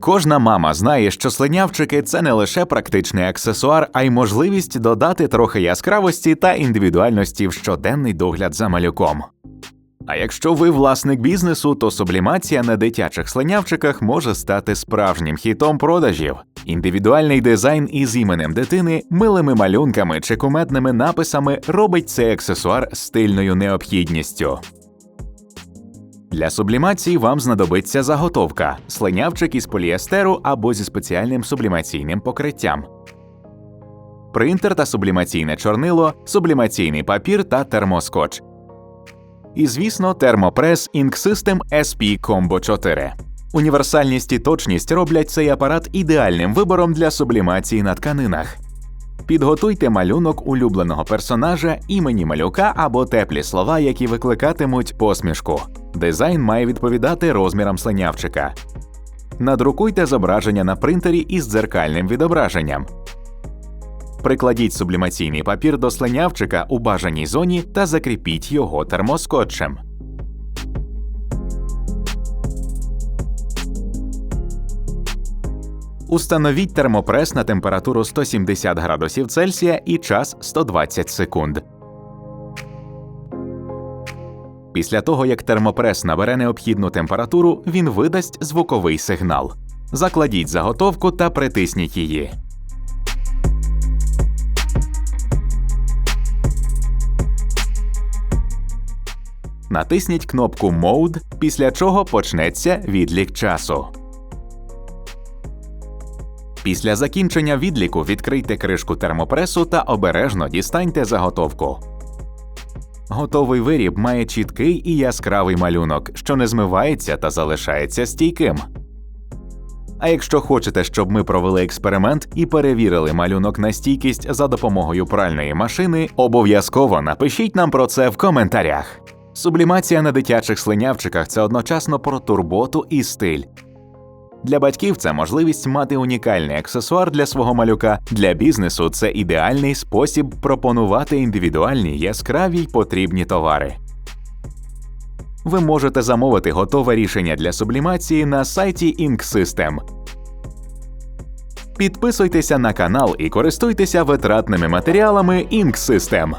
Кожна мама знає, що слинявчики це не лише практичний аксесуар, а й можливість додати трохи яскравості та індивідуальності в щоденний догляд за малюком. А якщо ви власник бізнесу, то сублімація на дитячих слинявчиках може стати справжнім хітом продажів. Індивідуальний дизайн із іменем дитини, милими малюнками чи куметними написами робить цей аксесуар стильною необхідністю. Для сублімації вам знадобиться заготовка слинявчик із поліестеру або зі спеціальним сублімаційним покриттям, принтер та сублімаційне чорнило, сублімаційний папір та термоскотч. І, звісно, термопрес Ink SP Combo 4. Універсальність і точність роблять цей апарат ідеальним вибором для сублімації на тканинах. Підготуйте малюнок улюбленого персонажа, імені малюка або теплі слова, які викликатимуть посмішку. Дизайн має відповідати розмірам слинявчика. Надрукуйте зображення на принтері із дзеркальним відображенням. Прикладіть сублімаційний папір до слинявчика у бажаній зоні та закріпіть його термоскотчем. Установіть термопрес на температуру 170 градусів Цельсія і час 120 секунд. Після того, як термопрес набере необхідну температуру, він видасть звуковий сигнал. Закладіть заготовку та притисніть її. Натисніть кнопку Mode, після чого почнеться відлік часу. Після закінчення відліку відкрийте кришку термопресу та обережно дістаньте заготовку. Готовий виріб має чіткий і яскравий малюнок, що не змивається та залишається стійким. А якщо хочете, щоб ми провели експеримент і перевірили малюнок на стійкість за допомогою пральної машини, обов'язково напишіть нам про це в коментарях. Сублімація на дитячих слинявчиках це одночасно про турботу і стиль. Для батьків це можливість мати унікальний аксесуар для свого малюка. Для бізнесу це ідеальний спосіб пропонувати індивідуальні, яскраві й потрібні товари. Ви можете замовити готове рішення для сублімації на сайті Ink System. Підписуйтеся на канал і користуйтеся витратними матеріалами Ink System.